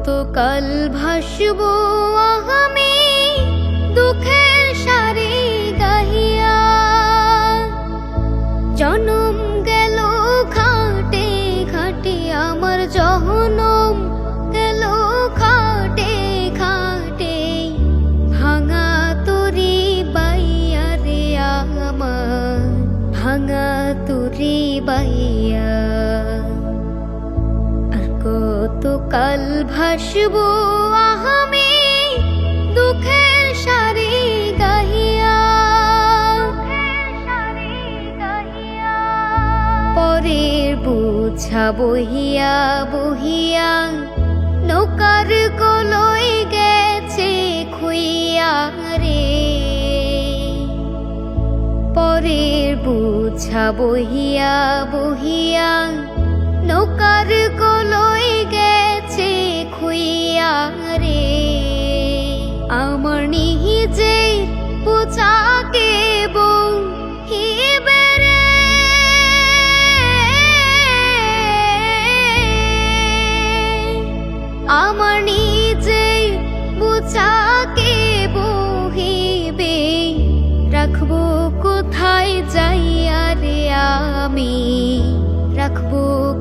কত কাল ভাসবো আমি দুঃখের সারি গাহিয়া। জনম গেল খাটে খাটে আমার জহনম গেল খাটে খাটে ভাঙা তোরি বাইয়া রে আমার, ভাঙা তোরি বাইয়া। কাল ভাসবো আমি দুঃখের সারি গাহিয়া। পরের বুঝা বহিয়া বহিয়া নৌকার কলই গেছে খুইয়া রে। পরের বুঝা বহিয়া বহিয়া নৌকার কলই গেছে খুইয়া রে। আমার নিজে পোচাকে বউ আমার নিজে বুচাকে বহিবে রাখব কোথায় যাইয়া রে আমি? রাখব,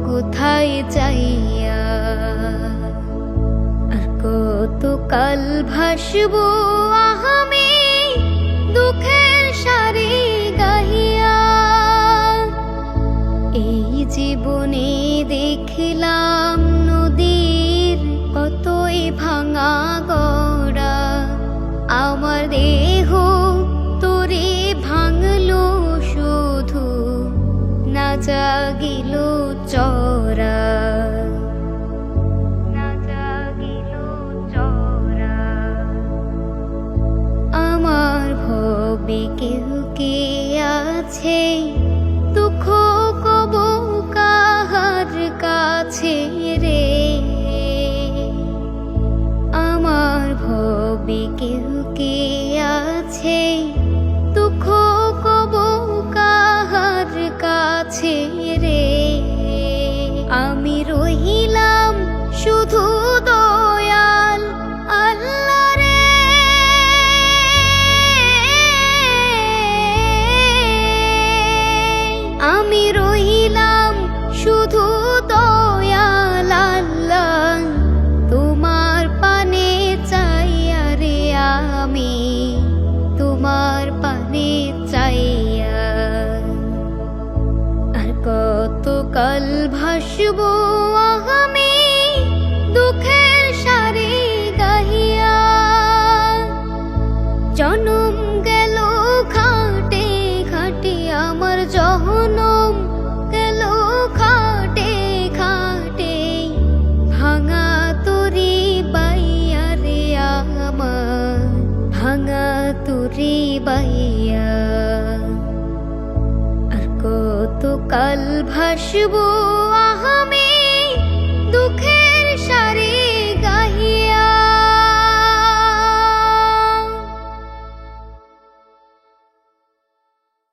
কোথায় যাইয়া? আর কত কাল ভাসবো আমি দুঃখের সারি গাহিয়া? এই জীবনে দেখলাম নদীর কতই ভাঙা গড়া জাগিল চরা। আমার ভবে কেহ কে আছে? দুঃখ কব কাহার কাছে রে? আমার ভবে কেহ কে আছে? ভাসবো আমি দুঃখের সারি গাহিয়া। জনম গেল খাটে খাটে আমার জহনম গেল খাটে খাটে ভাঙা তোরি বাইয়া রে আমার, ভাঙা তোরি বাইয়া। কাল ভাসবো আহামে দুঃখে